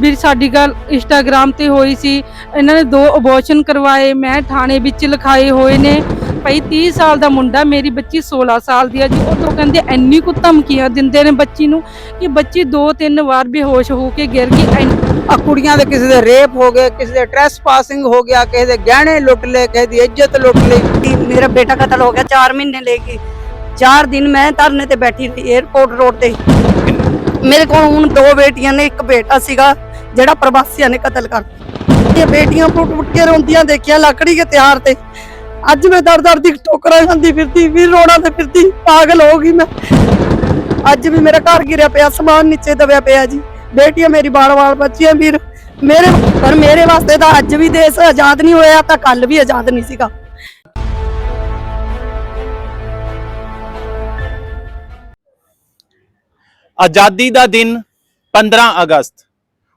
ਵੀ ਸਾਡੀ ਗੱਲ ਇੰਸਟਾਗ੍ਰam ਤੇ ਹੋਈ ਸੀ। ਇਹਨਾਂ ਨੇ ਦੋ ਅਬੋਰਸ਼ਨ ਕਰਵਾਏ ਮੈਂ ਥਾਣੇ ਵਿੱਚ ਲਿਖਾਏ ਹੋਏ ਨੇ। ਭਾਈ 30 ਸਾਲ ਦਾ ਮੁੰਡਾ ਮੇਰੀ ਬੱਚੀ 16 ਸਾਲ ਦੀ ਆ ਜੀ। ਉਹ ਤੋਂ ਕਹਿੰਦੇ ਇੰਨੀ ਕੁ ਧਮਕੀਆਂ ਦਿੰਦੇ ਨੇ ਬੱਚੀ ਨੂੰ ਕਿ ਬੱਚੀ ਦੋ ਤਿੰਨ ਵਾਰ ਬੇਹੋਸ਼ ਹੋ ਕੇ ਗਿਰ ਗਈ। ਆ ਕੁੜੀਆਂ ਦੇ ਕਿਸੇ ਦੇ ਰੇਪ ਹੋ ਗਏ ਕਿਸੇ ਦੇ ਟ੍ਰੈਸ ਪਾਸਿੰਗ ਹੋ ਗਿਆ ਕਿਸੇ ਦੇ ਗਹਿਣੇ ਲੁੱਟ ਲਏ ਕਿਸੇ ਦੀ ਇੱਜ਼ਤ ਲੁੱਟ ਲਈ। ਮੇਰਾ ਬੇਟਾ ਕਤਲ ਹੋ ਗਿਆ 4 ਮਹੀਨੇ ਲੈ ਕੇ 4 ਦਿਨ ਮੈਂ ਧਰਨੇ ਤੇ ਬੈਠੀ ਰਹੀ 에어ਪੋਰਟ ਰੋਡ ਤੇ। ਮੇਰੇ ਕੋਲ ਹੁਣ ਦੋ ਬੇਟੀਆਂ ਨੇ ਇੱਕ ਬੇਟਾ ਸੀਗਾ। ਜਿਹੜਾ ਪ੍ਰਵਾਸੀਆਂ ਨੇ ਕਤਲ ਕਰ ਇਹ ਬੇਟੀਆਂ ਪੁੱਟ ਪੁੱਟ ਕੇ ਰੋਂਦੀਆਂ ਦੇਖੀਆਂ, ਲੱਕੜੀ ਕੇ ਤਿਆਰ ਤੇ। ਅੱਜ ਮੈਂ ਦਰ ਦਰ ਦੀ ਠੋਕਰਾਂ ਖਾਂਦੀ ਫਿਰਦੀ ਵੀ ਰੋਣਾ ਤੇ ਫਿਰਦੀ, ਪਾਗਲ ਹੋ ਗਈ ਮੈਂ। ਅੱਜ ਵੀ ਮੇਰਾ ਘਰ ਗਿਰਿਆ ਪਿਆ, ਸਮਾਨ ਨੀਚੇ ਦਬਿਆ ਪਿਆ ਜੀ। ਬੇਟੀਆਂ ਮੇਰੀ ਬਾਲ-ਬਾਲ ਬੱਚੀਆਂ ਵੀਰ, ਮੇਰੇ ਪਰ ਮੇਰੇ ਵਾਸਤੇ ਤਾਂ ਅੱਜ ਵੀ ਦੇਸ਼ ਆਜ਼ਾਦ ਨਹੀਂ ਹੋਇਆ, ਤਾਂ ਕੱਲ ਵੀ ਆਜ਼ਾਦ ਨਹੀਂ ਸੀਗਾ। ਆਜ਼ਾਦੀ ਦਾ ਦਿਨ 15 ਅਗਸਤ।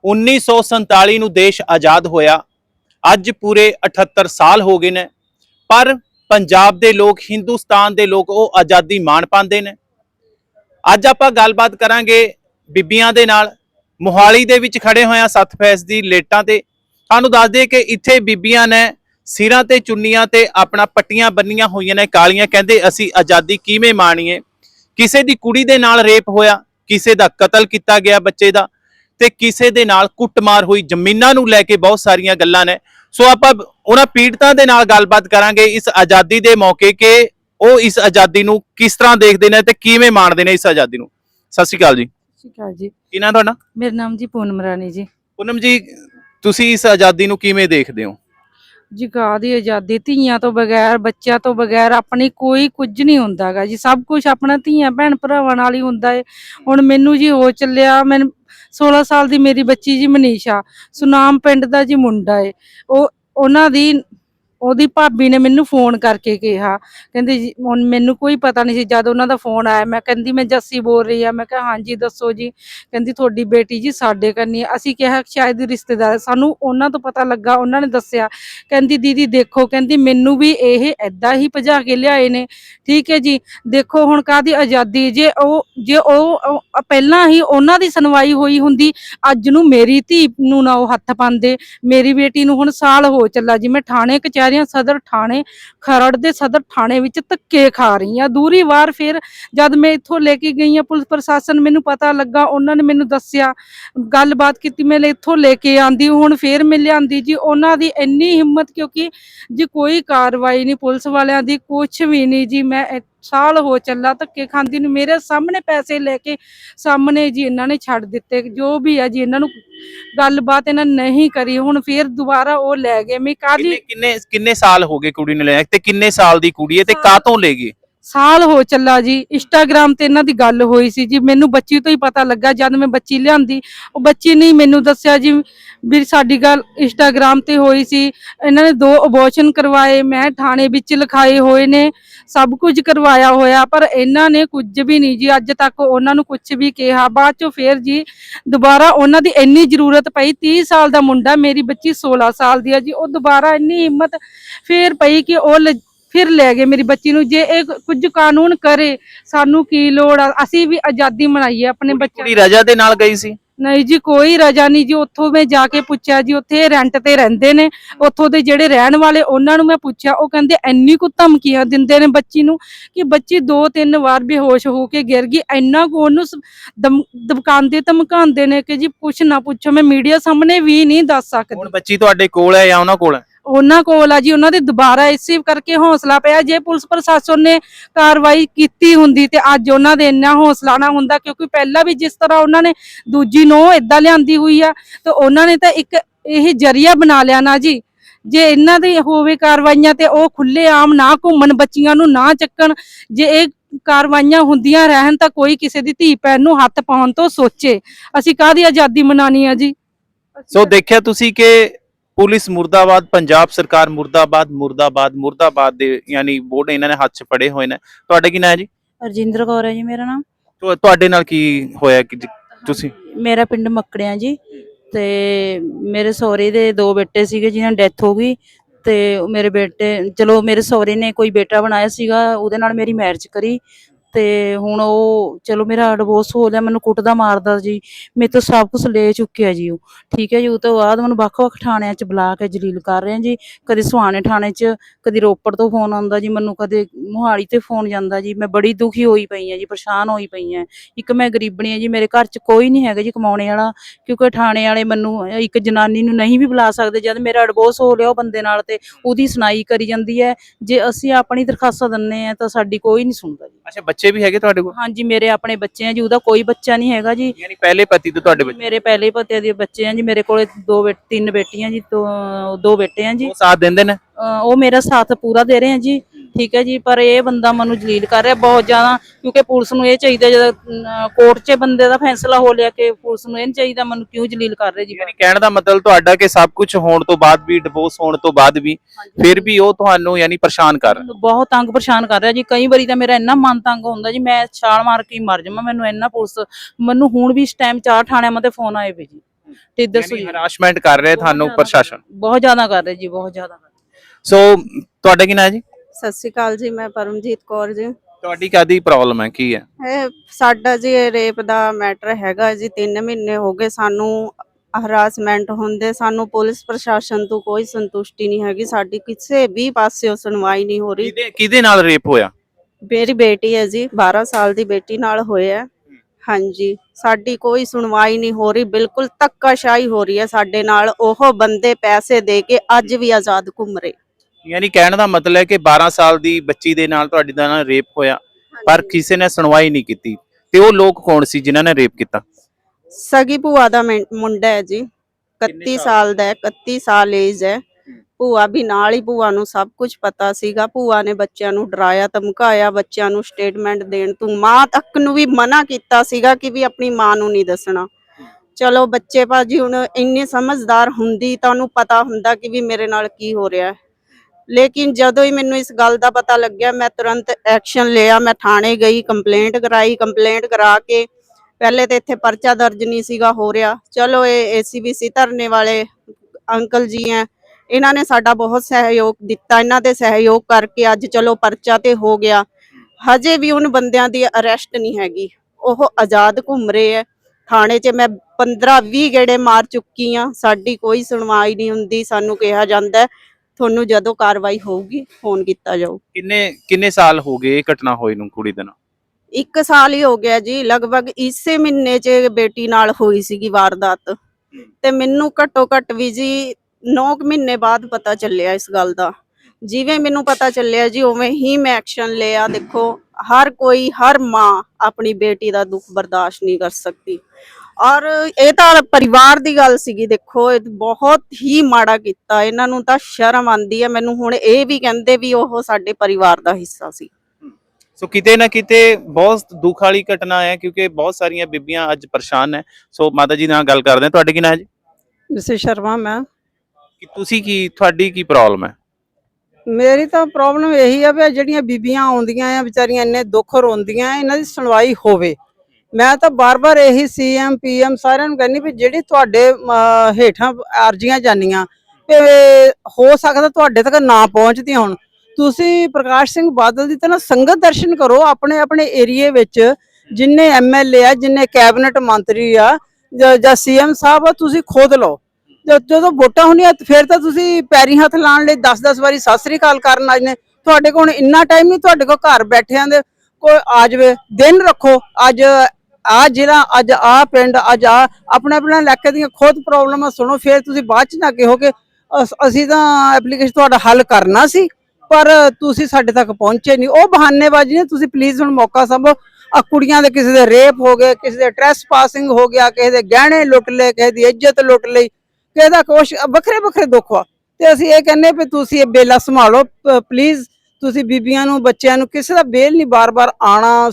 1947 ਨੂੰ ਦੇਸ਼ ਆਜ਼ਾਦ ਹੋਇਆ। ਅੱਜ ਪੂਰੇ 78 ਸਾਲ ਹੋ ਗਏ ਨੇ, ਪਰ ਪੰਜਾਬ ਦੇ ਲੋਕ, ਹਿੰਦੁਸਤਾਨ ਦੇ ਲੋਕ ਉਹ ਆਜ਼ਾਦੀ ਮਾਣ ਪਾਉਂਦੇ ਨੇ। ਅੱਜ ਆਪਾਂ ਗੱਲਬਾਤ ਕਰਾਂਗੇ ਬੀਬੀਆਂ ਦੇ ਨਾਲ। ਮੋਹਾਲੀ ਦੇ ਵਿੱਚ ਖੜੇ ਹੋਇਆ ਸੱਤ ਫੈਸ ਦੀ ਲੇਟਾਂ ਤੇ। ਤੁਹਾਨੂੰ ਦੱਸ ਦਈਏ ਕਿ ਇੱਥੇ ਬੀਬੀਆਂ ਨੇ ਸਿਰਾਂ ਤੇ ਚੁੰਨੀਆਂ ਤੇ ਆਪਣਾ ਪੱਟੀਆਂ ਬੰਨੀਆਂ ਹੋਈਆਂ ਨੇ ਕਾਲੀਆਂ। ਕਹਿੰਦੇ ਅਸੀਂ ਆਜ਼ਾਦੀ ਕਿਵੇਂ ਮਾਣੀਏ? ਕਿਸੇ ਦੀ ਕੁੜੀ ਦੇ ਨਾਲ ਰੇਪ ਹੋਇਆ, ਕਿਸੇ ਦਾ ਕਤਲ ਕੀਤਾ ਗਿਆ ਬੱਚੇ ਦਾ। ਤੇ ਕਿਸੇ ਦੇ ਨਾਲ ਕੁੱਟਮਾਰ ਹੋਈ ਜ਼ਮੀਨਾਂ ਨੂੰ ਲੈ ਕੇ ਬਹੁਤ ਸਾਰੀਆਂ ਗੱਲਾਂ ਨੇ। ਸੋ ਆਪਾਂ ਉਹਨਾਂ ਪੀੜਤਾਂ ਦੇ ਨਾਲ ਗੱਲਬਾਤ ਕਰਾਂਗੇ ਇਸ ਆਜ਼ਾਦੀ ਦੇ ਮੌਕੇ ਕਿ ਉਹ ਇਸ ਆਜ਼ਾਦੀ ਨੂੰ ਕਿਸ ਤਰ੍ਹਾਂ ਦੇਖਦੇ ਨੇ ਤੇ ਕਿਵੇਂ ਮਾਣਦੇ ਨੇ ਇਸ ਆਜ਼ਾਦੀ ਨੂੰ। ਸਤਿ ਸ਼੍ਰੀ ਅਕਾਲ ਜੀ। ਸਤਿ ਸ਼੍ਰੀ ਅਕਾਲ ਜੀ। ਕੀ ਨਾਂ ਤੁਹਾਡਾ? ਮੇਰਾ ਨਾਮ ਜੀ ਪੂਨਮ ਰਾਣੀ ਜੀ। ਪੂਨਮ ਜੀ ਤੁਸੀਂ ਇਸ ਆਜ਼ਾਦੀ ਨੂੰ ਕਿਵੇਂ ਦੇਖਦੇ ਹੋ? ਜਗਾ ਦੀ ਆਜ਼ਾਦੀ ਧੀਆਂ ਤੋਂ ਬਗੈਰ, ਬੱਚਿਆਂ ਤੋਂ ਬਗੈਰ ਆਪਣੀ ਕੋਈ ਕੁਝ ਨਹੀਂ ਹੁੰਦਾਗਾ ਜੀ। ਸਭ ਕੁਝ ਆਪਣਾ ਧੀਆਂ ਭੈਣ ਭਰਾਵਾਂ ਨਾਲ ਹੀ ਹੁੰਦਾ ਏ। ਹੁਣ ਮੈਨੂੰ ਜੀ ਹੋ ਚੱਲਿਆ ਮੈਂ 16 ਸਾਲ ਦੀ ਮੇਰੀ ਬੱਚੀ ਜੀ ਮਨੀਸ਼ਾ। ਸੁਨਾਮ ਪਿੰਡ ਦਾ ਜੀ ਮੁੰਡਾ ਏ। ਉਹ, ਉਹਨਾਂ ਦੀ ਉਹਦੀ ਭਾਬੀ ਨੇ ਮੈਨੂੰ ਫੋਨ ਕਰਕੇ ਕਿਹਾ। ਕਹਿੰਦੀ ਜੀ, ਹੁਣ ਮੈਨੂੰ ਕੋਈ ਪਤਾ ਨਹੀਂ ਸੀ, ਜਦ ਉਹਨਾਂ ਦਾ ਫੋਨ ਆਇਆ, ਮੈਂ ਕਹਿੰਦੀ, ਮੈਂ ਜੱਸੀ ਬੋਲ ਰਹੀ ਆ। ਮੈਂ ਕਿਹਾ, ਹਾਂਜੀ, ਦੱਸੋ ਜੀ। ਕਹਿੰਦੀ, ਤੁਹਾਡੀ ਬੇਟੀ ਜੀ ਸਾਡੇ ਕੰਨੀ ਆ। ਅਸੀਂ ਕਿਹਾ, ਸ਼ਾਇਦ ਰਿਸ਼ਤੇਦਾਰ ਸਾਨੂੰ ਉਹਨਾਂ ਤੋਂ ਪਤਾ ਲੱਗਾ, ਉਹਨਾਂ ਨੇ ਦੱਸਿਆ। ਕਹਿੰਦੀ, ਦੀਦੀ, ਦੇਖੋ। ਕਹਿੰਦੀ, ਮੈਨੂੰ ਵੀ ਇਹ ਐਦਾਂ ਹੀ ਭਜਾ ਕੇ ਲਿਆਏ ਨੇ। ਠੀਕ ਹੈ ਜੀ। ਦੇਖੋ ਹੁਣ ਕਾਦੀ ਆਜ਼ਾਦੀ ਜੇ ਉਹ ਜੇ ਉਹ ਉਹ ਪਹਿਲਾਂ ਹੀ ਉਹਨਾਂ ਦੀ ਸੁਣਵਾਈ ਹੋਈ ਹੁੰਦੀ, ਅੱਜ ਨੂੰ ਮੇਰੀ ਧੀ ਨੂੰ ਨਾ ਉਹ ਹੱਥ ਪਾਉਂਦੇ। ਮੇਰੀ ਬੇਟੀ ਨੂੰ ਹੁਣ ਸਾਲ ਹੋ ਚੱਲਾ ਜੀ। ਮੈਂ ਥਾਣੇ, ਕਚਹਿਰੀ ਕਚਹਿਰੀਆਂ ਸਦਰ ਥਾਣੇ ਖਰੜ ਦੇ ਸਦਰ ਥਾਣੇ ਵਿੱਚ ਧੱਕੇ ਖਾ ਰਹੀ ਆ। ਦੂਰੀ ਵਾਰ ਫਿਰ ਜਦ ਮੈਂ ਇੱਥੋਂ ਲੈ ਕੇ ਗਈ ਆ ਪੁਲਿਸ ਪ੍ਰਸ਼ਾਸਨ, ਮੈਨੂੰ ਪਤਾ ਲੱਗਾ, ਉਹਨਾਂ ਨੇ ਮੈਨੂੰ ਦੱਸਿਆ, ਗੱਲਬਾਤ ਕੀਤੀ, ਮੈਂ ਇੱਥੋਂ ਲੈ ਕੇ ਆਂਦੀ, ਹੁਣ ਫੇਰ ਮੈਂ ਲਿਆਂਦੀ ਜੀ। ਉਹਨਾਂ ਦੀ ਇੰਨੀ ਹਿੰਮਤ ਕਿਉਂਕਿ ਜੀ ਕੋਈ ਕਾਰਵਾਈ ਨਹੀਂ, ਪੁਲਿਸ ਵਾਲਿਆਂ ਦੀ ਕੁਝ ਵੀ ਨਹੀਂ ਜੀ। ਮੈਂ ਸਾਲ ਹੋ ਚੱਲਾ ਧੱਕੇ ਖਾਂਦੀ ਨੂੰ। ਮੇਰੇ ਸਾਹਮਣੇ ਪੈਸੇ ਲੈ ਕੇ ਸਾਹਮਣੇ ਜੀ ਇਹਨਾਂ ਨੇ ਛੱਡ ਦਿੱਤੇ। ਜੋ ਵੀ ਆ ਜੀ ਇਹਨਾਂ ਨੂੰ ਗੱਲਬਾਤ ਇਹਨਾਂ ਨਹੀਂ ਕਰੀ। ਹੁਣ ਫੇਰ ਦੁਬਾਰਾ ਉਹ ਲੈ ਗਏ। ਮੈਂ ਕਾਹਦੀ ਕਿੰਨੇ ਕਿੰਨੇ ਸਾਲ ਹੋ ਗਏ ਕੁੜੀ ਨੂੰ ਲਿਆ ਤੇ ਕਿੰਨੇ ਸਾਲ ਦੀ ਕੁੜੀ ਹੈ ਤੇ ਸਾਲ। ਕਾਹਤੋਂ ਲੈ ਗਏ? ਸਾਲ ਹੋ ਚੱਲਾ ਜੀ। ਇੰਸਟਾਗ੍ਰam ਤੇ ਇਹਨਾਂ ਦੀ ਗੱਲ ਹੋਈ ਸੀ ਜੀ। ਮੈਨੂੰ ਬੱਚੀ ਤੋਂ ਹੀ ਪਤਾ ਲੱਗਾ, ਜਦ ਮੈਂ ਬੱਚੀ ਲਿਆਂਦੀ, ਉਹ ਬੱਚੀ ਨੇ ਮੈਨੂੰ ਦੱਸਿਆ ਜੀ ਵੀ ਸਾਡੀ ਗੱਲ ਇੰਸਟਾਗ੍ਰam ਤੇ ਹੋਈ ਸੀ। ਇਹਨਾਂ ਨੇ ਦੋ ਅਬੋਰਸ਼ਨ ਕਰਵਾਏ, ਮੈਂ ਥਾਣੇ ਵਿੱਚ ਲਿਖਾਏ ਹੋਏ ਨੇ, ਸਭ ਕੁਝ ਕਰਵਾਇਆ ਹੋਇਆ, ਪਰ ਇਹਨਾਂ ਨੇ ਕੁਝ ਵੀ ਨਹੀਂ ਜੀ। ਅੱਜ ਤੱਕ ਉਹਨਾਂ ਨੂੰ ਕੁਝ ਵੀ ਕਿਹਾ। ਬਾਅਦ ਚੋਂ ਫੇਰ ਜੀ ਦੁਬਾਰਾ ਉਹਨਾਂ ਦੀ ਇੰਨੀ ਜ਼ਰੂਰਤ ਪਈ 30 ਸਾਲ ਦਾ ਮੁੰਡਾ, ਮੇਰੀ ਬੱਚੀ 16 ਸਾਲ ਦੀ ਆ ਜੀ। ਉਹ ਦੁਬਾਰਾ ਇੰਨੀ ਹਿੰਮਤ ਫੇਰ ਪਈ ਕਿ ਉਹ ਲ- ਫਿਰ ਲੈ ਗਏ ਮੇਰੀ ਬੱਚੀ ਨੂੰ। ਜੇ ਇਹ ਕੁਝ ਕਾਨੂੰਨ ਕਰੇ ਸਾਨੂੰ ਕੀ ਲੋੜ ਆ? ਅਸੀਂ ਵੀ ਆਜ਼ਾਦੀ ਮਨਾਈਏ ਆਪਣੇ ਬੱਚਿਆਂ ਕੁੜੀ ਰਜਾ ਦੇ ਨਾਲ ਗਈ ਸੀ? ਨਹੀਂ ਜੀ ਕੋਈ ਰਜਾ ਨਹੀਂ ਜੀ। ਉੱਥੋਂ ਮੈਂ ਜਾ ਕੇ ਪੁੱਛਿਆ ਜੀ ਉੱਥੇ ਰੈਂਟ ਤੇ ਰਹਿੰਦੇ ਨੇ। ਉੱਥੋਂ ਦੇ ਜਿਹੜੇ ਰਹਿਣ ਵਾਲੇ ਉਹਨਾਂ ਨੂੰ ਮੈਂ ਪੁੱਛਿਆ। ਉਹ ਕਹਿੰਦੇ ਇੰਨੀ ਕੁ ਧਮਕੀਆਂ ਦਿੰਦੇ ਨੇ ਬੱਚੀ ਨੂੰ ਕਿ ਬੱਚੀ ਦੋ ਤਿੰਨ ਵਾਰ ਬੇਹੋਸ਼ ਹੋ ਕੇ ਗਿਰ ਗਈ। ਇੰਨਾ ਕੁ ਉਹਨੂੰ ਦਬਕਾਉਂਦੇ ਧਮਕਾਉਂਦੇ ਨੇ ਕਿ ਜੀ ਕੁਛ ਨਾ ਪੁੱਛੋ। ਮੈਂ ਮੀਡੀਆ ਸਾਹਮਣੇ ਵੀ ਨਹੀਂ ਦੱਸ ਸਕਦੀ। ਹੁਣ ਬੱਚੀ ਤੁਹਾਡੇ ਕੋਲ ਹੈ ਜਾਂ ਉਹਨਾਂ ਕੋਲ ਹੈ? ਉਹਨਾਂ ਕੋਲ ਆ ਜੀ, ਉਹਨਾਂ ਦੇ ਦੁਬਾਰਾ ਇਸੇ ਕਰਕੇ ਹੌਸਲਾ ਪਿਆ। ਜੇ ਪੁਲਿਸ ਪ੍ਰਸ਼ਾਸਨ ਨੇ ਕਾਰਵਾਈ ਕੀਤੀ ਹੁੰਦੀ ਤੇ ਅੱਜ ਉਹਨਾਂ ਦੇ ਇੰਨਾ ਹੌਸਲਾ ਨਾ ਹੁੰਦਾ, ਕਿਉਂਕਿ ਪਹਿਲਾਂ ਵੀ ਜਿਸ ਤਰ੍ਹਾਂ ਉਹਨਾਂ ਨੇ ਦੂਜੀ ਨੋ ਇਦਾਂ ਲਿਆਂਦੀ ਹੋਈ ਆ, ਤੇ ਉਹਨਾਂ ਨੇ ਤਾਂ ਇੱਕ ਇਹ ਜਰੀਆ ਬਣਾ ਲਿਆ ਨਾ ਜੀ। ਜੇ ਇਹਨਾਂ ਦੀ ਹੋਵੇ ਕਾਰਵਾਈਆਂ ਤੇ ਉਹ ਖੁੱਲੇ ਆਮ ਨਾ ਘੁੰਮਣ, ਬੱਚੀਆਂ ਨੂੰ ਨਾ ਚੱਕਣ, ਜੇ ਇਹ ਕਾਰਵਾਈਆਂ ਹੁੰਦੀਆਂ ਰਹਿਣ ਤਾਂ ਕੋਈ ਕਿਸੇ ਦੀ ਧੀ ਭੈਣ ਨੂੰ ਹੱਥ ਪਾਉਣ ਤੋਂ ਸੋਚੇ। ਅਸੀਂ ਕਾਹਦੀ ਆਜ਼ਾਦੀ ਮਨਾਣੀ ਆ ਜੀ? ਸੋ ਦੇਖਿਆ ਤੁਸੀਂ ਕਿ ਪੁਲਿਸ ਮੁਰਦਾਬਾਦ ਪੰਜਾਬ ਸਰਕਾਰ ਮੁਰਦਾਬਾਦ ਮੁਰਦਾਬਾਦ ਮੁਰਦਾਬਾਦ ਦੇ ਯਾਨੀ ਬੋਰਡ ਇਹਨਾਂ ਨੇ ਹੱਥ 'ਚ ਫੜੇ ਹੋਏ ਨੇ। ਤੁਹਾਡੇ ਕੀ ਨਾਂ ਹੈ ਜੀ? ਰਜਿੰਦਰ ਕੌਰ ਹੈ ਜੀ ਮੇਰਾ ਨਾਮ। ਤੁਹਾਡੇ ਨਾਲ ਕੀ ਹੋਇਆ ਕਿ ਜ- ਤੁਸੀਂ? ਮੇਰਾ ਪਿੰਡ ਮੱਕੜਿਆਂ ਜੀ ਤੇ ਮੇਰੇ ਸਹੁਰੇ ਦੇ ਦੋ ਬੇਟੇ ਸੀਗੇ ਜਿਨ੍ਹਾਂ ਦੀ ਡੈਥ ਹੋ ਗਈ ਤੇ ਉਹ ਮੇਰੇ ਬੇਟੇ ਚਲੋ ਮੇਰੇ ਸਹੁਰੇ ਨੇ ਕੋਈ ਬੇਟਾ ਬਣਾਇਆ ਸੀਗਾ ਉਹਦੇ ਨਾਲ ਮੇਰੀ ਮੈਰਿਜ ਕਰੀ ਤੇ ਹੁਣ ਉਹ, ਚਲੋ ਮੇਰਾ ਡਿਵੋਰਸ ਹੋ ਲਿਆ ਮੈਨੂੰ ਕੁੱਟਦਾ ਮਾਰਦਾ ਜੀ ਮੇਰੇ ਤੋਂ ਸਭ ਕੁਝ ਲੈ ਚੁੱਕਿਆ ਜੀ ਉਹ। ਠੀਕ ਹੈ ਜੀ, ਉਹ ਤੋਂ ਬਾਅਦ ਮੈਨੂੰ ਵੱਖ-ਵੱਖ ਥਾਣਿਆਂ 'ਚ ਬੁਲਾ ਕੇ ਜਲੀਲ ਕਰ ਰਹੇ ਜੀ। ਕਦੇ ਸੁਹਾਣੇ ਥਾਣੇ 'ਚ, ਕਦੀ ਰੋਪੜ ਤੋਂ ਫੋਨ ਆਉਂਦਾ ਜੀ ਮੈਨੂੰ, ਕਦੇ ਮੁਹਾਲੀ ਤੇ ਫੋਨ ਜਾਂਦਾ ਜੀ। ਮੈਂ ਬੜੀ ਦੁਖੀ ਹੋਈ ਪਈ ਆ ਜੀ, ਪਰੇਸ਼ਾਨ ਹੋਈ ਪਈ ਆ ਇੱਕ ਮੈਂ ਗਰੀਬਣੀ ਆ ਜੀ, ਮੇਰੇ ਘਰ 'ਚ ਕੋਈ ਨਹੀਂ ਹੈਗਾ ਜੀ ਕਮਾਉਣੇ ਵਾਲਾ, ਕਿਉਂਕਿ ਥਾਣੇ ਵਾਲੇ ਮੈਨੂੰ ਇੱਕ ਜਨਾਨੀ ਨੂੰ ਨਹੀਂ ਵੀ ਬੁਲਾ ਸਕਦੇ। ਜਦ ਮੇਰਾ ਡਿਵੋਰਸ ਹੋ ਲਿਆ ਉਹ ਬੰਦੇ ਨਾਲ ਤੇ ਉਹਦੀ ਸੁਣਾਈ ਕਰੀ ਜਾਂਦੀ ਹੈ। ਜੇ ਅਸੀਂ ਆਪਣੀ ਦਰਖਾਸਤਾਂ ਦਿੰਨੇ ਆ ਤਾਂ ਸਾਡੀ ਕੋਈ ਨਹੀਂ ਸੁਣਦਾ ਜੀ। ਅੱਛਾ, ਬੱਚੇ ਵੀ ਹੈਗੇ ਤੁਹਾਡੇ ਕੋਲ? ਹਾਂਜੀ ਮੇਰੇ ਆਪਣੇ ਬੱਚੇ ਆ ਜੀ ਉਹਦਾ ਕੋਈ ਬੱਚਾ ਨਹੀਂ ਹੈਗਾ ਜੀ। ਯਾਨੀ ਪਹਿਲੇ ਪਤੀ ਤੋਂ ਤੁਹਾਡੇ ਬੱਚੇ? ਮੇਰੇ ਪਹਿਲੇ ਪਤੇ ਦੇ ਬੱਚੇ ਆ ਜੀ ਮੇਰੇ ਕੋਲੇ ਦੋ ਬੇ ਤਿੰਨ ਬੇਟੀਆਂ ਜੀ ਦੋ ਦੋ ਬੇਟੇ ਆ ਜੀ। ਉਹ ਸਾਥ ਦਿੰਦੇ ਨੇ? ਉਹ ਮੇਰਾ ਸਾਥ ਪੂਰਾ ਦੇ ਰਹੇ ਆ ਜੀ। ਠੀਕ ਹੈ ਜੀ ਪਰ ਇਹ ਬੰਦਾ ਮੈਨੂੰ ਜਲੀਲ ਕਰ ਰਿਹਾ ਬਹੁਤ ਜ਼ਿਆਦਾ ਕਿਉਂਕਿ ਪੁਲਿਸ ਨੂੰ ਇਹ ਚਾਹੀਦਾ ਜਦੋਂ ਕੋਰਟ 'ਚ ਬੰਦੇ ਦਾ ਫੈਸਲਾ ਹੋ ਲਿਆ ਕਿ ਪੁਲਿਸ ਨੂੰ ਇਹ ਨਹੀਂ ਚਾਹੀਦਾ ਮੈਨੂੰ ਕਿਉਂ ਜਲੀਲ ਕਰ ਰਹੇ ਜੀ ਯਾਨੀ ਕਹਿਣ ਦਾ ਮਤਲਬ ਤੁਹਾਡਾ ਕਿ ਸਭ ਕੁਝ ਹੋਣ ਤੋਂ ਬਾਅਦ ਵੀ ਡਿਵੋਰਸ ਹੋਣ ਤੋਂ ਬਾਅਦ ਵੀ ਫਿਰ ਵੀ ਉਹ ਤੁਹਾਨੂੰ ਯਾਨੀ ਪਰੇਸ਼ਾਨ ਕਰ ਰਿਹਾ। ਬਹੁਤ ਤੰਗ ਪਰੇਸ਼ਾਨ ਕਰ ਰਿਹਾ ਜੀ ਕਈ ਵਾਰੀ ਤਾਂ ਮੇਰਾ ਇੰਨਾ ਮਨ ਤੰਗ ਹੁੰਦਾ ਜੀ ਮੈਂ ਛਾਲ ਮਾਰ ਕੇ ਮਰ ਜਾਵਾਂ ਮੈਨੂੰ ਇੰਨਾ ਪੁਲਿਸ ਮੈਨੂੰ ਹੁਣ ਵੀ ਇਸ ਟਾਈਮ ਚਾਰ ਥਾਣਿਆਂ ਮਤੇ ਫੋਨ ਆਏ ਵੇ ਜੀ ਤੇ ਦੱਸੋ ਜੀ। ਹਰਾਸਮੈਂਟ ਕਰ ਰਿਹਾ ਤੁਹਾਨੂੰ ਪ੍ਰਸ਼ਾਸਨ। ਬਹੁਤ ਜ਼ਿਆਦਾ ਕਰ ਰਹੇ ਜੀ ਬਹੁਤ ਜ਼ਿਆਦਾ। ਸੋ ਤੁਹਾਡਾ ਕੀ ਨਾਂ ਹੈ ਜੀ? ਸਤਿ ਸ਼੍ਰੀ ਅਕਾਲ ਜੀ ਮੈਂ ਪਰਮਜੀਤ ਕੌਰ ਜੀ। ਤੁਹਾਡੀ ਕਾਦੀ ਪ੍ਰੋਬਲਮ ਹੈ? ਕੀ ਹੈ? ਇਹ ਸਾਡਾ ਜੀ ਇਹ ਰੇਪ ਦਾ ਮੈਟਰ ਹੈਗਾ ਜੀ 3 ਮਹੀਨੇ ਹੋ ਗਏ ਸਾਨੂੰ ਹਰਾਸਮੈਂਟ ਹੁੰਦੇ ਸਾਨੂੰ ਪੁਲਿਸ ਪ੍ਰਸ਼ਾਸਨ ਤੋਂ ਕੋਈ ਸੰਤੁਸ਼ਟੀ ਨਹੀਂ ਹੈਗੀ ਸਾਡੀ ਕਿਸੇ ਵੀ ਪਾਸਿਓਂ ਸੁਣਵਾਈ ਨਹੀਂ ਹੋ ਰਹੀ। ਕਿਹਦੇ ਕਿਹਦੇ ਨਾਲ ਰੇਪ ਹੋਇਆ? ਮੇਰੀ ਬੇਟੀ ਹੈ ਜੀ 12 ਸਾਲ ਦੀ ਬੇਟੀ ਨਾਲ ਹੋਇਆ ਹਾਂਜੀ ਸਾਡੀ ਕੋਈ ਸੁਣਵਾਈ ਨਹੀਂ ਹੋ ਰਹੀ ਬਿਲਕੁਲ ਧੱਕਾਸ਼ਾਹੀ ਹੋ ਰਹੀ ਹੈ ਸਾਡੇ ਨਾਲ ਉਹ ਬੰਦੇ ਪੈਸੇ ਦੇ ਕੇ ਅੱਜ ਵੀ ਆਜ਼ਾਦ ਘੁੰਮ ਰਹੇ। ਯਾਨੀ ਕਹਿਣ ਦਾ ਮਤਲਬ ਹੈ ਕਿ 12 ਸਾਲ ਦੀ ਬੱਚੀ ਦੇ ਨਾਲ ਤੁਹਾਡੀ ਦਾ ਨਾਲ ਰੇਪ ਹੋਇਆ ਪਰ ਕਿਸੇ ਨੇ ਸੁਣਵਾਈ ਨਹੀਂ ਕੀਤੀ। ਤੇ ਉਹ ਲੋਕ ਕੌਣ ਸੀ ਜਿਨ੍ਹਾਂ ਨੇ ਰੇਪ ਕੀਤਾ? ਸਗੀ ਭੂਆ ਦਾ ਮੈਂ- ਮੁੰਡਾ ਹੈ ਜੀ 31 ਸਾਲ? ਦਾ ਹੈ 31 ਸਾਲ ਏਜ ਹੈ। ਭੂਆ ਵੀ ਨਾਲ ਹੀ ਭੂਆ ਨੂੰ ਸਭ ਕੁਝ ਪਤਾ ਸੀਗਾ। ਭੂਆ ਨੇ ਬੱਚਿਆਂ ਨੂੰ ਡਰਾਇਆ ਧਮਕਾਇਆ ਬੱਚਿਆਂ ਨੂੰ ਸਟੇਟਮੈਂਟ ਦੇਣ ਤੋਂ ਮਾਂ ਤੱਕ ਨੂੰ ਵੀ ਮਨਾ ਕੀਤਾ ਸੀਗਾ ਕਿ ਵੀ ਆਪਣੀ ਮਾਂ ਨੂੰ ਨਹੀਂ ਦੱਸਣਾ। ਚਲੋ ਬੱਚੇ ਭਾਜੀ ਹੁਣ ਇੰਨੇ ਸਮਝਦਾਰ ਹੁੰਦੀ ਤਾਂ ਉਹਨੂੰ ਪਤਾ ਹੁੰਦਾ ਕਿ ਵੀ ਮੇਰੇ ਨਾਲ ਕੀ ਹੋ ਰਿਹਾ ਹੈ। ਲੇਕਿਨ ਜਦੋਂ ਹੀ ਮੈਨੂੰ ਇਸ ਗੱਲ ਦਾ ਪਤਾ ਲੱਗਿਆ, ਮੈਂ ਤੁਰੰਤ ਐਕਸ਼ਨ ਲਿਆ, ਮੈਂ ਥਾਣੇ ਗਈ ਕੰਪਲੇਂਟ ਕਰਾਈ ਕੰਪਲੇਂਟ ਕਰਾ ਕੇ ਪਹਿਲੇ ਤੇ ਇੱਥੇ ਪਰਚਾ ਦਰਜ ਨਹੀਂ ਸੀਗਾ, ਹੋ ਰਿਹਾ। ਚਲੋ, ਇਹ ਏਸੀਬੀਸੀ ਧਰਨੇ ਵਾਲੇ ਅੰਕਲ ਜੀ ਹੈ ਇਹਨਾਂ ਨੇ ਸਾਡਾ ਬਹੁਤ ਸਹਿਯੋਗ ਦਿੱਤਾ, ਇਹਨਾਂ ਦੇ ਸਹਿਯੋਗ ਕਰਕੇ ਅੱਜ ਚਲੋ ਪਰਚਾ ਤੇ ਹੋ ਗਿਆ। ਹਜੇ ਵੀ ਉਹਨਾਂ ਬੰਦਿਆਂ ਦੀ ਅਰੈਸਟ ਨਹੀਂ ਹੈਗੀ। ਉਹ ਆਜ਼ਾਦ ਘੁੰਮ ਰਹੇ ਹੈ ਥਾਣੇ 'ਚ ਮੈਂ 15 20 ਗੇੜੇ ਮਾਰ ਚੁੱਕੀ ਆ, ਸਾਡੀ ਕੋਈ ਸੁਣਵਾਈ ਨਹੀਂ ਹੁੰਦੀ, ਸਾਨੂੰ ਕਿਹਾ ਜਾਂਦਾ ਤੁਹਾਨੂੰ ਜਦੋਂ ਕਾਰਵਾਈ ਹੋਊਗੀ ਫੋਨ ਕੀਤਾ ਜਾਊ। ਕਿੰਨੇ ਕਿੰਨੇ ਸਾਲ ਹੋ ਗਏ ਇਹ ਘਟਨਾ ਹੋਈ ਨੂੰ ਕੁੜੀ ਦੇ ਨਾਲ? ਇੱਕ ਸਾਲ ਹੀ ਹੋ ਗਿਆ ਜੀ ਲਗਭਗ ਇਸੇ ਮਹੀਨੇ 'ਚ ਬੇਟੀ ਨਾਲ ਹੋਈ ਸੀਗੀ ਵਾਰਦਾਤ। ਤੇ ਮੈਨੂੰ ਘੱਟੋ ਘੱਟ ਵੀ ਜੀ 9 ਮਹੀਨੇ ਬਾਅਦ ਪਤਾ ਚੱਲਿਆ ਇਸ ਗੱਲ ਦਾ। ਜਿਵੇਂ ਮੈਨੂੰ ਪਤਾ ਚੱਲਿਆ ਜੀ ਉਵੇਂ ਹੀ ਮੈਂ ਐਕਸ਼ਨ ਲਿਆ। ਦੇਖੋ ਹਰ ਕੋਈ ਹਰ ਮਾਂ ਆਪਣੀ ਬੇਟੀ ਦਾ ਦੁੱਖ ਬਰਦਾਸ਼ਤ ਨਹੀਂ ਕਰ ਸਕਦੀ। ਔਰ ਇਹ ਤਾਂ ਪਰਿਵਾਰ ਦੀ ਗੱਲ ਸੀਗੀ ਦੇਖੋ ਇਹ ਬਹੁਤ ਹੀ ਮਾੜਾ ਕੀਤਾ। ਇਹਨਾਂ ਨੂੰ ਤਾਂ ਸ਼ਰਮ ਆਂਦੀ ਹੈ। ਮੈਨੂੰ ਹੁਣ ਇਹ ਵੀ ਕਹਿੰਦੇ ਵੀ ਉਹ ਸਾਡੇ ਪਰਿਵਾਰ ਦਾ ਹਿੱਸਾ ਸੀ। ਸੋ ਕਿਤੇ ਨਾ ਕਿਤੇ ਬਹੁਤ ਦੁੱਖ ਵਾਲੀ ਘਟਨਾ ਹੈ ਕਿਉਂਕਿ ਬਹੁਤ ਸਾਰੀਆਂ ਬੀਬੀਆਂ ਅੱਜ ਪਰੇਸ਼ਾਨ ਹੈ ਸੋ ਮਾਤਾ ਜੀ ਨਾਲ ਗੱਲ ਕਰਦੇ ਹਾਂ। ਤੁਹਾਡੇ ਕੀ ਨਾਂ ਹੈ ਜੀ? ਮਿਸਿਸ ਸ਼ਰਮਾ ਮੈਂ। ਕਿ ਤੁਸੀਂ ਕੀ ਤੁਹਾਡੀ ਕੀ ਪ੍ਰੋਬਲਮ ਹੈ? ਮੇਰੀ ਤਾਂ ਪ੍ਰੋਬਲਮ ਇਹੀ ਆ ਵੀ ਜਿਹੜੀਆਂ ਬੀਬੀਆਂ ਆਉਂਦੀਆਂ ਆ ਵਿਚਾਰੀਆਂ ਇੰਨੇ ਦੁੱਖ ਰੋਂਦੀਆਂ ਇਹਨਾਂ ਦੀ ਸੁਣਵਾਈ ਹੋਵੇ। ਮੈਂ ਤਾਂ ਬਾਰ-ਬਾਰ ਇਹੀ ਸੀਐਮ ਪੀਐਮ ਸਾਰਿਆਂ ਨੂੰ ਕਹਿੰਦੀ ਵੀ ਜਿਹੜੀ ਤੁਹਾਡੇ ਹੇਠਾਂ ਅਰਜ਼ੀਆਂ ਜਾਂਦੀਆਂ ਤੇ ਹੋ ਸਕਦਾ ਤੁਹਾਡੇ ਤੱਕ ਨਾ ਪਹੁੰਚਦੀਆਂ ਹੁਣ। ਤੁਸੀਂ ਪ੍ਰਕਾਸ਼ ਸਿੰਘ ਬਾਦਲ ਦੀ ਤਰ੍ਹਾਂ ਸੰਗਤ ਦਰਸ਼ਨ ਕਰੋ ਆਪਣੇ ਆਪਣੇ ਏਰੀਏ ਵਿੱਚ, ਜਿੰਨੇ ਐਮਐਲਏ ਆ, ਜਿੰਨੇ ਕੈਬਨਿਟ ਮੰਤਰੀ ਆ, ਜਾਂ- ਜਾਂ ਸੀਐਮ ਸਾਹਿਬ ਆ, ਤੁਸੀਂ ਖੁਦ ਲਓ। ਜਦੋਂ ਵੋਟਾਂ ਹੁੰਦੀਆਂ, ਫਿਰ ਤਾਂ ਤੁਸੀਂ ਪੈਰੀ ਹੱਥ ਲਾਉਣ ਲਈ 10-10 ਵਾਰੀ ਸਤਿ ਸ੍ਰੀ ਅਕਾਲ ਕਰਨ ਆ ਜਾਂਦੇ ਤੁਹਾਡੇ ਕੋਲ ਇੰਨਾ ਟਾਈਮ ਨਹੀਂ ਤੁਹਾਡੇ ਕੋਲ ਘਰ ਬੈਠਿਆਂ ਦੇ ਕੋਈ ਆ ਜਾਵੇ। ਦਿਨ ਰੱਖੋ। ਅੱਜ ਆ ਜਿਹੜਾ ਅੱਜ ਆ ਪਿੰਡ, ਅੱਜ ਆ ਆਪਣੇ ਆਪਣੇ ਇਲਾਕੇ ਦੀਆਂ ਖੁਦ ਪ੍ਰੋਬਲਮਾਂ ਸੁਣੋ, ਫਿਰ ਤੁਸੀਂ ਬਾਅਦ ਚ ਨਾ ਕਹੋ ਕਿ ਅਸੀਂ ਤਾਂ ਐਪਲੀਕੇਸ਼ਨ ਤੁਹਾਡਾ ਹੱਲ ਕਰਨਾ ਸੀ, ਪਰ ਤੁਸੀਂ ਸਾਡੇ ਤੱਕ ਪਹੁੰਚੇ ਨਹੀਂ। ਉਹ ਬਹਾਨੇਬਾਜ਼ੀ ਨੇ ਤੁਸੀਂ ਪਲੀਜ਼ ਹੁਣ ਮੌਕਾ ਸੰਭੋ। ਆ ਕੁੜੀਆਂ ਦੇ ਕਿਸੇ ਦੇ ਰੇਪ ਹੋ ਗਏ, ਕਿਸੇ ਦੇ ਟ੍ਰੈਸ ਪਾਸਿੰਗ ਹੋ ਗਿਆ, ਕਿਸੇ ਦੇ ਗਹਿਣੇ ਲੁੱਟ ਲਏ, ਕਿਸੇ ਦੀ ਇੱਜ਼ਤ ਲੁੱਟ ਲਈ, ਕਿਸੇ ਦਾ ਕੁਛ ਵੱਖਰੇ ਵੱਖਰੇ ਦੁੱਖ ਆ। ਤੇ ਅਸੀਂ ਇਹ ਕਹਿੰਨੇ ਵੀ ਤੁਸੀਂ ਇਹ ਬੇਲਾ ਸੰਭਾਲੋ ਪਲੀਜ਼ ਤੁਸੀਂ ਬੀਬੀਆਂ ਨੂੰ, ਬੱਚਿਆਂ ਨੂੰ ਕਿਸੇ ਦਾ ਬੇਲ ਨਹੀਂ ਬਾਰ-ਬਾਰ ਆਣਾ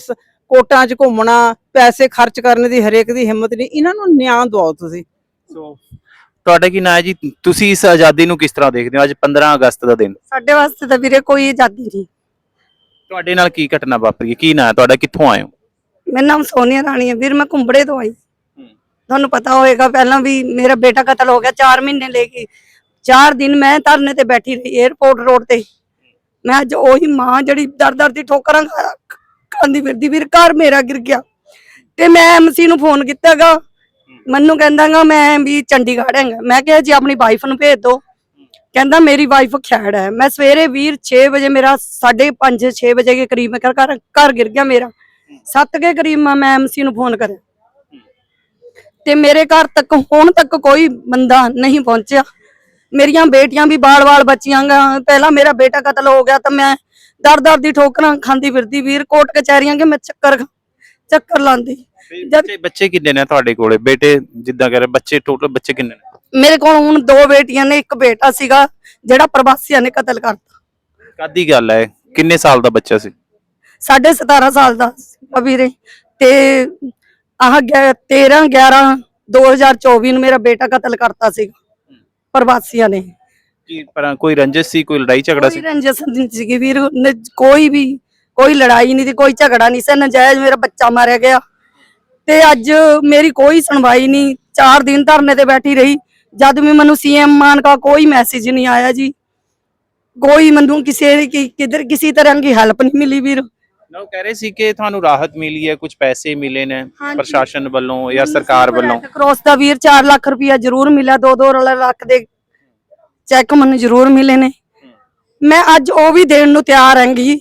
ਕੋਟਾਂ 'ਚ ਘੁੰਮਣਾ ਪੈਸੇ ਖਰਚ ਕਰਨ ਦੀ ਹਰੇਕ ਦੀ ਹਿੰਮਤ ਨਹੀਂ ਇਹਨਾਂ ਨੂੰ ਨਿਆਂ ਦਿਵਾਓ ਤੁਸੀਂ। ਸੋ ਤੁਹਾਡਾ ਕੀ ਨਾਂ ਹੈ ਜੀ? ਤੁਸੀਂ ਇਸ ਆਜ਼ਾਦੀ ਨੂੰ ਕਿਸ ਤਰ੍ਹਾਂ ਦੇਖਦੇ ਹੋ? ਅੱਜ 15 ਅਗਸਤ ਦਾ ਦਿਨ। ਸਾਡੇ ਵਾਸਤੇ ਤਾਂ ਵੀਰੇ ਕੋਈ ਆਜ਼ਾਦੀ ਨਹੀਂ। ਤੁਹਾਡੇ ਨਾਲ ਕੀ ਘਟਨਾ ਵਾਪਰੀ? ਹੈ ਕੀ ਨਾਂ ਹੈ ਤੁਹਾਡਾ? ਕਿੱਥੋਂ ਆਏ ਹੋ? ਮੇਰਾ ਨਾਮ ਸੋਨੀਆ ਰਾਣੀ ਹੈ ਵੀਰ ਮੈਂ ਕੁੰਬੜੇ ਤੋਂ ਆਈ। ਤੁਹਾਨੂੰ ਪਤਾ ਹੋਏਗਾ ਪਹਿਲਾਂ ਵੀ ਮੇਰਾ ਬੇਟਾ ਕਤਲ ਹੋ ਗਿਆ 4 ਮਹੀਨੇ ਲੈ ਕੇ। 4 ਦਿਨ ਮੈਂ ਧਰਨੇ ਤੇ ਬੈਠੀ ਰਹੀ 에어ਪੋਰਟ ਰੋਡ ਤੇ। ਮੈਂ ਅੱਜ ਉਹੀ ਮਾਂ ਜਿਹੜੀ ਦਰ ਦਰ ਦੀ ਠੋਕਰਾਂ ਖਾ ਫਿਰਦੀ, ਵੀਰ ਘਰ ਮੇਰਾ ਗਿਰ ਗਿਆ। ਤੇ ਮੈਂ ਐਮਸੀ ਨੂੰ ਫੋਨ ਕੀਤਾਗਾ। ਮੈਨੂੰ ਕਹਿੰਦਾਗਾ, ਮੈਂ ਵੀ ਚੰਡੀਗੜ੍ਹ ਹੈਗਾ। ਮੈਂ ਕਿਹਾ ਜੀ, ਆਪਣੀ ਵਾਈਫ ਨੂੰ ਭੇਜ ਦਿਓ ਕਹਿੰਦਾ, ਮੇਰੀ ਵਾਈਫ ਖੈੜ ਹੈ। ਮੈਂ ਸਵੇਰੇ ਵੀਰ 6 ਵਜੇ ਮੇਰਾ 5:30 6 ਵਜੇ ਦੇ ਕਰੀਬ ਮੈਂ ਘਰ ਘਰ ਗਿਰ ਗਿਆ ਮੇਰਾ। 7 ਕੇ ਕਰੀਬ ਮੈਂ ਐਮਸੀ ਨੂੰ ਫੋਨ ਕਰਿਆ। ਤੇ ਮੇਰੇ ਘਰ ਤੱਕ, ਹੁਣ ਤੱਕ ਕੋਈ ਬੰਦਾ ਨਹੀਂ ਪਹੁੰਚਿਆ। ਮੇਰੀਆਂ ਬੇਟੀਆਂ ਵੀ ਬਾਲ-ਬਾਲ ਬੱਚੀਆਂ ਗਾ। ਪਹਿਲਾਂ ਮੇਰਾ ਬੇਟਾ ਕਤਲ ਹੋ ਗਿਆ ਤਾਂ ਮੈਂ ਦਰ-ਦਰ ਦੀ ਠੋਕਰਾਂ ਖਾਂਦੀ ਫਿਰਦੀ ਵੀਰ ਕੋਟ ਕਚਹਿਰੀਆਂ ਕਿ ਮੈਂ ਚੱਕਰ ਚੱਕਰ ਲਾਂਦੀ। ਬੱਚੇ ਬੱਚੇ ਕਿੰਨੇ ਨੇ ਤੁਹਾਡੇ ਕੋਲੇ? ਬੇਟੇ ਜਿੱਦਾਂ ਕਹ ਰਹੇ ਬੱਚੇ ਟੋਟਲ ਬੱਚੇ ਕਿੰਨੇ ਨੇ? ਮੇਰੇ ਕੋਲ ਹੁਣ ਦੋ ਬੇਟੀਆਂ ਨੇ ਇੱਕ ਬੇਟਾ ਸੀਗਾ ਜਿਹੜਾ ਪ੍ਰਵਾਸੀਆਂ ਨੇ ਕਤਲ ਕਰਤਾ। ਕਾਦੀ ਗੱਲ ਹੈ ਕਿੰਨੇ ਸਾਲ ਦਾ ਬੱਚਾ ਸੀ? ਸਾਢੇ 17 ਸਾਲ ਦਾ ਵੀਰੇ। ਤੇ ਆਹ 13 11 2024 ਨੂੰ ਮੇਰਾ ਬੇਟਾ ਕਤਲ ਕਰਤਾ ਸੀਗਾ। ਪ੍ਰਵਾਸੀਆਂ ਨੇ। ਕੀ ਪਰ ਕੋਈ ਰੰਜਿਸ਼ ਸੀ ਕੋਈ ਲੜਾਈ ਝਗੜਾ ਸੀ? ਕੋਈ ਰੰਜਸ ਨਹੀਂ ਸੀਗੀ ਵੀਰ ਨ- ਕੋਈ ਵੀ ਕੋਈ ਲੜਾਈ ਨਹੀਂ ਸੀ ਕੋਈ ਝਗੜਾ ਨਹੀਂ ਸੀ ਨਜਾਇਜ਼ ਮੇਰਾ ਬੱਚਾ ਮਾਰਿਆ ਗਿਆ। ਤੇ ਅੱਜ ਮੇਰੀ ਕੋਈ ਸੁਣਵਾਈ ਨਹੀਂ 4 ਦਿਨ ਧਰਨੇ ਤੇ ਬੈਠੀ ਰਹੀ। ਜਦ ਵੀ ਮੈਨੂੰ ਸੀਐਮ ਮਾਨ ਦਾ ਕੋਈ ਮੈਸੇਜ ਨਹੀਂ ਆਇਆ ਜੀ। ਕੋਈ ਮੈਨੂੰ ਕਿਸੇ ਕੀ ਕਿਧਰ ਕਿਸੇ ਤਰ੍ਹਾਂ ਦੀ ਹੈਲਪ ਨਹੀਂ ਮਿਲੀ ਵੀਰ। ਨਾ ਉਹ ਕਹਿ ਰਹੇ ਸੀ ਕਿ ਤੁਹਾਨੂੰ ਰਾਹਤ ਮਿਲੀ ਹੈ ਕੁਝ ਪੈਸੇ ਮਿਲੇ ਨੇ ਹਾਂਜੀ। ਪ੍ਰਸ਼ਾਸਨ ਵੱਲੋਂ ਜਾਂ ਸਰਕਾਰ ਵੱਲੋਂ? ਕ੍ਰੋਸ ਦਾ ਵੀਰ 4 ਲੱਖ ਰੁਪਇਆ ਜ਼ਰੂਰ ਮਿਲਿਆ 2-2 ਲੱਖ ਦੇ ਚੈੱਕ ਮੈਨੂੰ ਜ਼ਰੂਰ ਮਿਲੇ ਨੇ। ਮੈਂ ਅੱਜ ਉਹ ਵੀ ਦੇਣ ਨੂੰ ਤਿਆਰ ਹਾਂਗੀ,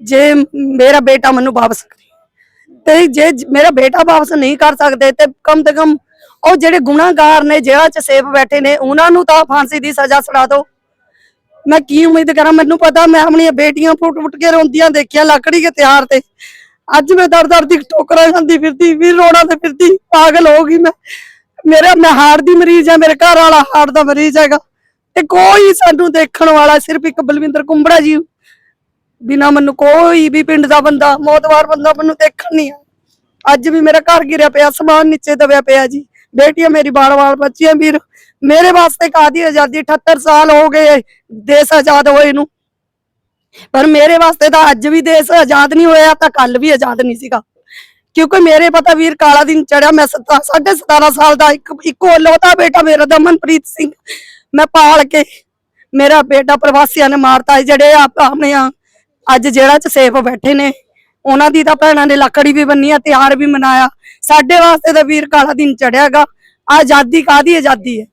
ਜੇ ਮੇਰਾ ਬੇਟਾ ਮੈਨੂੰ ਵਾਪਸ ਕਰੇ। ਤੇ ਜੇ ਮੇਰਾ ਬੇਟਾ ਵਾਪਸ ਨਹੀਂ ਕਰ ਸਕਦੇ, ਤੇ ਕਮ ਤੇ ਕਮ ਉਹ ਜਿਹੜੇ ਗੁਨਾਹਗਾਰ ਨੇ, ਜੇਲ੍ਹਾਂ 'ਚ ਸੇਫ ਬੈਠੇ ਨੇ, ਉਹਨਾਂ ਨੂੰ ਤਾਂ ਫਾਂਸੀ ਦੀ ਸਜ਼ਾ ਸੁਣਾ ਦਿਓ। ਮੈਂ ਕੀ ਉਮੀਦ ਕਰਾਂ, ਮੈਨੂੰ ਪਤਾ ਮੈਂ ਆਪਣੀਆਂ ਬੇਟੀਆਂ ਫੁੱਟ ਫੁੱਟ ਕੇ ਰੋਂਦੀਆਂ ਦੇਖਿਆ, ਲੱਕੜੀ ਕੇ ਤਿਆਰ ਤੇ। ਅੱਜ ਮੈਂ ਦਰ ਦਰ ਦੀ ਠੋਕਰਾਂ ਖਾਂਦੀ ਫਿਰਦੀ ਵੀ ਰੋਣਾ ਤੇ ਫਿਰਦੀ, ਪਾਗਲ ਹੋ ਗਈ ਮੈਂ। ਮੇਰਾ, ਮੈਂ ਹਾਰਟ ਦੀ ਮਰੀਜ਼ ਆ ਮੇਰੇ ਘਰ ਵਾਲਾ ਹਾਰਟ ਦਾ ਮਰੀਜ਼ ਹੈਗਾ। ਤੇ ਕੋਈ ਸਾਨੂੰ ਦੇਖਣ ਵਾਲਾ ਸਿਰਫ ਇੱਕ ਬਲਵਿੰਦਰ ਕੁੰਬੜਾ ਜੀ। ਬਿਨਾ ਮੈਨੂੰ ਕੋਈ ਵੀ ਪਿੰਡ ਦਾ ਬੰਦਾ, ਮੋਤਵਾਰ ਬੰਦਾ ਮੈਨੂੰ ਦੇਖਣ ਨਹੀਂ ਆ ਅੱਜ ਵੀ ਮੇਰਾ ਘਰ ਗਿਰਿਆ ਪਿਆ, ਸਮਾਨ ਨੀਚੇ ਦਬਿਆ ਪਿਆ ਜੀ। ਬੇਟੀਆਂ ਮੇਰੀ ਬਾਲ-ਬਾਲ ਬੱਚੀਆਂ ਵੀਰ, ਮੇਰੇ ਵਾਸਤੇ ਕਾਦੀ ਆਜ਼ਾਦੀ? 78 ਸਾਲ ਹੋ ਗਏ ਦੇਸ਼ ਆਜ਼ਾਦ ਹੋਏ ਨੂੰ। ਪਰ ਮੇਰੇ ਵਾਸਤੇ ਤਾਂ ਅੱਜ ਵੀ ਦੇਸ਼ ਆਜ਼ਾਦ ਨਹੀਂ ਹੋਇਆ, ਤਾਂ ਕੱਲ ਵੀ ਆਜ਼ਾਦ ਨਹੀਂ ਸੀਗਾ। ਕਿਉਂਕਿ ਮੇਰੇ ਪਤਾ ਵੀਰ, ਕਾਲਾ ਦਿਨ ਚੜਿਆ ਮੈਂ ਸੱਤਾ- ਸਾਢੇ 17 ਸਾਲ ਦਾ ਇੱਕ, ਇੱਕੋ ਲੋਤਾ ਬੇਟਾ ਮੇਰਾ, ਦਮਨਪ੍ਰੀਤ ਸਿੰਘ। ਮੈਂ ਪਾਲ ਕੇ ਮੇਰਾ ਬੇਟਾ ਪ੍ਰਵਾਸੀਆਂ ਨੇ ਮਾਰਤਾ ਜਿਹੜੇ ਆਪ ਆਪਣੇ ਆ ਅੱਜ ਜਿਹੜਾ ਚ ਸੇਫ ਬੈਠੇ ਨੇ। ਉਹਨਾਂ ਦੀ ਤਾਂ ਭੈਣਾਂ ਨੇ ਲੱਕੜੀ ਵੀ ਬੰਨੀ ਆ ਤਿਉਹਾਰ ਵੀ ਮਨਾਇਆ। ਸਾਡੇ ਵਾਸਤੇ ਤਾਂ ਵੀਰ ਕਾਲਾ ਦਿਨ ਚੜਿਆਗਾ ਆਜ਼ਾਦੀ ਕਾਦੀ ਆਜ਼ਾਦੀ ਹੈ?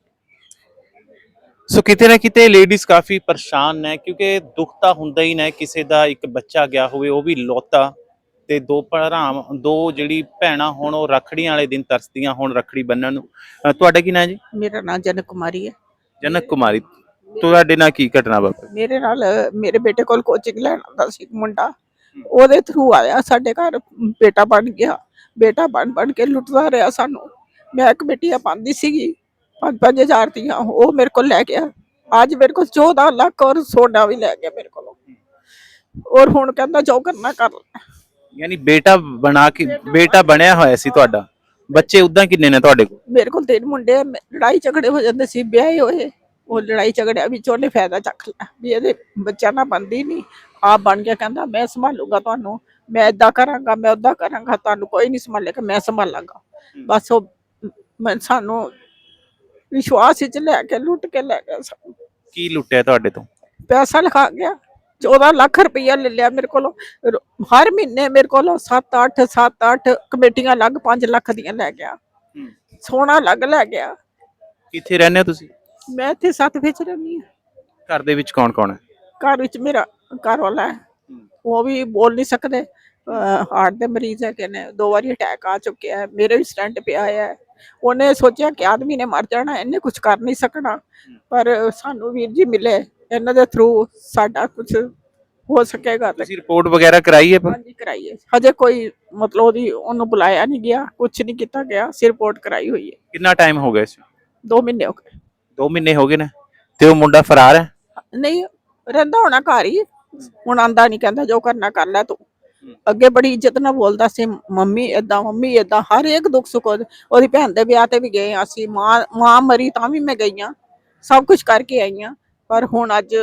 ਸੋ ਕਿਤੇ ਨਾ ਕਿਤੇ ਲੇਡੀਜ਼ ਕਾਫੀ ਪਰੇਸ਼ਾਨ ਨੇ ਕਿਉਂਕਿ ਦੁੱਖ ਤਾਂ ਹੁੰਦਾ ਹੀ ਨਾ ਕਿਸੇ ਦਾ ਇੱਕ ਬੱਚਾ ਗਿਆ ਹੋਵੇ ਉਹ ਵੀ ਲੋਤਾ ਤੇ ਦੋ ਭਰਾ ਦੋ ਜਿਹੜੀ ਭੈਣਾਂ ਹੁਣ ਉਹ ਰੱਖੜੀਆਂ ਵਾਲੇ ਦਿਨ ਤਰਸਦੀਆਂ ਹੁਣ ਰੱਖੜੀ ਬੰਨਣ ਨੂੰ। ਤੁਹਾਡਾ ਕੀ ਨਾਂ ਜੀ? ਮੇਰਾ ਨਾਮ ਜਨਕ ਕੁਮਾਰੀ ਹੈ। ਜਨਕ ਕੁਮਾਰੀ ਤੁਹਾਡੇ ਨਾਲ ਕੀ ਘਟਨਾ ਵਾਪਰੀ? ਮੇਰੇ ਨਾਲ ਮੇਰੇ ਬੇਟੇ ਕੋਲ ਕੋਚਿੰਗ ਲੈਣ ਆਉਂਦਾ ਸੀ ਇੱਕ ਮੁੰਡਾ। ਉਹਦੇ ਥਰੂ ਆਇਆ ਸਾਡੇ ਘਰ ਬੇਟਾ ਬਣ ਗਿਆ। ਬੇਟਾ ਬਣ ਬਣ ਕੇ ਲੁੱਟਦਾ ਰਿਹਾ ਸਾਨੂੰ। ਮੈਂ ਇੱਕ ਬੇਟੀਆਂ ਪਾਉਂਦੀ ਸੀਗੀ 5-5000 ਦੀਆਂ। ਉਹ ਮੇਰੇ ਕੋਲ ਲੈ ਗਿਆ। ਅੱਜ ਮੇਰੇ ਕੋਲ 14 ਲੱਖ ਔਰ ਸੋਨਾ ਵੀ ਲੈ ਗਿਆ ਮੇਰੇ ਕੋਲੋਂ। ਔਰ ਹੁਣ ਕਹਿੰਦਾ ਜੋ ਕਰਨਾ ਕਰ ਲੈ। ਯਾਨੀ ਬੇਟਾ ਬਣਾ ਕੇ ਬੇਟਾ ਬਣਿਆ ਹੋਇਆ ਸੀ ਤੁਹਾਡਾ? ਬੱਚੇ ਉਦਾਂ ਕਿੰਨੇ ਨੇ ਤੁਹਾਡੇ ਕੋਲ? ਮੇਰੇ ਕੋਲ ਤਿੰਨ ਮੁੰਡੇ ਆ, ਮੈਂ- ਲੜਾਈ ਝਗੜੇ ਹੋ ਜਾਂਦੇ ਸੀ ਵਿਆਹੇ ਹੋਏ। ਉਹ ਲੜਾਈ ਝਗੜਿਆਂ ਵਿੱਚ ਉਹਨੇ ਫਾਇਦਾ ਚੱਕ ਲਿਆ ਵੀ ਇਹਦੇ ਬੱਚਾ ਨਾ ਬੰਦੀ ਨਹੀਂ ਆਪ ਬਣ ਗਿਆ ਕਹਿੰਦਾ ਮੈਂ ਸੰਭਾਲੂਗਾ ਤੁਹਾਨੂੰ ਮੈਂ ਇਦਾਂ ਕਰਾਂਗਾ ਮੈਂ ਉਦਾਂ ਕਰਾਂਗਾ ਤੁਹਾਨੂੰ ਕੋਈ ਨਹੀਂ ਸੰਭਾਲੇਗਾ ਮੈਂ ਸੰਭਾਲਾਂਗਾ। ਬਸ ਉਹ ਮੈਂ ਸਾਨੂੰ ਵਿਸ਼ਵਾਸ ਵਿੱਚ ਲੈ ਕੇ ਲੁੱਟ ਕੇ ਲੈ ਗਿਆ ਸਾਨੂੰ। ਕੀ ਲੁੱਟਿਆ ਤੁਹਾਡੇ ਤੋਂ? ਪੈਸਾ ਲਿਖਾ ਗਿਆ। 14 ਲੱਖ ਰੁਪਈਆ ਲੈ ਲਿਆ ਮੇਰੇ ਕੋਲੋਂ। ਹਰ ਮਹੀਨੇ ਮੇਰੇ ਕੋਲੋਂ 7 8 7 8 ਕਮੇਟੀਆਂ ਅਲੱਗ 5 ਲੱਖ ਦੀਆਂ ਲੈ ਗਿਆ। ਸੋਨਾ ਅਲੱਗ ਲੈ ਗਿਆ। ਕਿੱਥੇ ਰਹਿੰਦੇ ਹੋ ਤੁਸੀਂ? ਮੈਂ ਇੱਥੇ ਸੱਤ ਵਿੱਚ ਰਹਿੰਦੀ ਹਾਂ। ਘਰ ਦੇ ਵਿੱਚ ਕੌਣ ਕੌਣ ਹੈ? ਘਰ ਵਿੱਚ ਮੇਰਾ ਘਰ ਵਾਲਾ ਹੈ। ਉਹ ਵੀ ਬੋਲ ਨਹੀਂ ਸਕਦੇ। ਹਾਰਟ ਦੇ ਮਰੀਜ਼ ਹੈ ਨੇ। ਦੋ ਵਾਰੀ ਅਟੈਕ ਆ ਚੁੱਕਿਆ ਹੈ। ਮੇਰੇ ਵੀ ਸਟੈਂਟ ਪਿਆ ਹੈ। ਉਹਨੇ ਸੋਚਿਆ ਕਿ ਆਦਮੀ ਨੇ ਮਰ ਜਾਣਾ ਇਹਨੇ ਕੁਝ ਕਰ ਨਹੀਂ ਸਕਣਾ। ਪਰ ਸਾਨੂੰ ਵੀਰ ਜੀ ਮਿਲੇ। ਇਹਨਾਂ ਦੇ ਥਰੂ ਸਾਡਾ ਕੁਝ ਹੋ ਸਕੇਗਾ ਤੇ ਤੁਸੀਂ ਰਿਪੋਰਟ ਵਗੈਰਾ ਕਰਾਈ ਹੈ ਹਾਂਜੀ ਕਰਾਈਏ ਹਜੇ ਕੋਈ ਮਤਲਬ ਉਹਦੀ ਉਹਨੂੰ ਬੁਲਾਇਆ ਨਹੀਂ ਗਿਆ ਕੁਝ ਨਹੀਂ ਕੀਤਾ ਗਿਆ ਸਿਰ ਰਿਪੋਰਟ ਕਰਾਈ ਹੋਈ ਹੈ। ਕਿੰਨਾ ਟਾਈਮ ਹੋ ਗਿਆ ਇਸ 2 ਮਹੀਨੇ ਹੋ ਗਏ। 2 ਮਹੀਨੇ ਹੋ ਗਏ ਨੇ ਤੇ ਉਹ ਮੁੰਡਾ ਫਰਾਰ ਹੈ? ਨਹੀਂ ਰਹਿੰਦਾ ਹੋਣਾ ਘਰ ਹੀ। ਹੁਣ ਆਂਦਾ ਨਹੀਂ ਕਹਿੰਦਾ ਜੋ ਕਰਨਾ ਕਰ ਲੈ ਤੂੰ। ਅੱਗੇ ਬੜੀ ਇੱਜ਼ਤ ਨਾਲ ਬੋਲਦਾ ਸੀ ਮੰਮੀ ਏਦਾਂ ਮੰਮੀ ਏਦਾਂ ਹਰ ਇੱਕ ਦੁੱਖ ਸੁੱਖ ਉਹਦੇ- ਭੈਣ ਦੇ ਵਿਆਹ ਤੇ ਵੀ ਗਏ ਹਾਂ ਅਸੀਂ। ਮਾਂ ਮਾਂ ਮਰੀ ਤਾਂ ਵੀ ਮੈਂ ਗਈ ਹਾਂ। ਸਭ ਕੁਝ ਕਰਕੇ ਆਈ ਹਾਂ। ਪਰ ਹੁਣ ਅੱਜ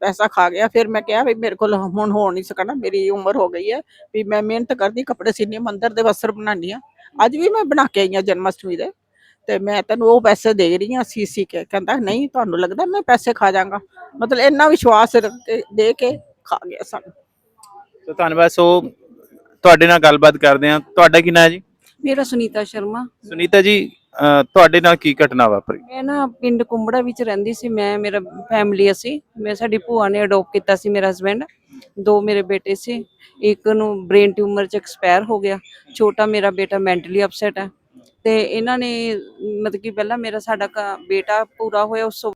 ਪੈਸਾ ਖਾ ਗਿਆ ਫਿਰ ਮੈਂ ਕਿਹਾ ਵੀ ਮੇਰੇ ਕੋਲ ਹੁਣ ਹੋ ਨਹੀਂ ਸਕਣਾ ਮੇਰੀ ਉਮਰ ਹੋ ਗਈ ਹੈ ਵੀ ਮੈਂ ਮਿਹਨਤ ਕਰਦੀ ਕੱਪੜੇ ਸੀਨੀ ਮੰਦਰ ਦੇ ਵਸਤਰ ਬਣਾਉਂਦੀ ਹਾਂ। ਅੱਜ ਵੀ ਮੈਂ ਬਣਾ ਕੇ ਆਈ ਹਾਂ ਜਨਮ ਅਸ਼ਟਮੀ ਦੇ ਤੇ ਮੈਂ ਤੈਨੂੰ ਉਹ ਪੈਸੇ ਦੇ ਰਹੀ ਹਾਂ ਸੀ ਸੀ ਕੇ ਕਹਿੰਦਾ ਨਹੀਂ ਤੁਹਾਨੂੰ ਲੱਗਦਾ ਮੈਂ ਪੈਸੇ ਖਾ ਜਾਵਾਂਗਾ? ਮਤਲਬ ਇੰਨਾ ਵਿਸ਼ਵਾਸ ਰੱਖ ਕੇ ਦੇ ਕੇ ਖਾ ਗਿਆ ਸਾਨੂੰ। ਸੋ ਧੰਨਵਾਦ ਸੋ ਤੁਹਾਡੇ ਨਾਲ ਗੱਲਬਾਤ ਕਰਦੇ ਹਾਂ। ਤੁਹਾਡਾ ਕੀ ਨਾਂ ਹੈ ਜੀ? ਮੇਰਾ ਸੁਨੀਤਾ ਸ਼ਰਮਾ। ਸੁਨੀਤਾ ਜੀ ਤੁਹਾਡੇ ਨਾਲ ਕੀ ਘਟਨਾ ਵਾਪਰੀ? ਮੈਂ ਨਾ ਪਿੰਡ ਕੁੰਬੜਾ ਵਿੱਚ ਰਹਿੰਦੀ ਸੀ, ਮੈਂ, ਮੇਰਾ ਫੈਮਿਲੀ ਅਸੀਂ ਮੈਂ, ਸਾਡੀ ਭੂਆ ਨੇ ਅਡਾਪਟ ਕੀਤਾ ਸੀ ਮੇਰਾ ਹਸਬੈਂਡ ਦੋ ਮੇਰੇ ਬੇਟੇ ਸੀ, ਇੱਕ ਨੂੰ ਬ੍ਰੇਨ ਟਿਊਮਰ ਚ ਐਕਸਪਾਇਰ ਹੋ ਗਿਆ। ਛੋਟਾ ਮੇਰਾ ਬੇਟਾ ਮੈਂਟਲੀ ਅਪਸੈਟ ਹੈ ਤੇ ਇਹਨਾਂ ਨੇ, ਮਤਲਬ ਕਿ ਪਹਿਲਾਂ ਮੇਰਾ ਸਾਡਾ ਕ- ਬੇਟਾ ਪੂਰਾ ਹੋਇਆ, ਉਸ ਤੋਂ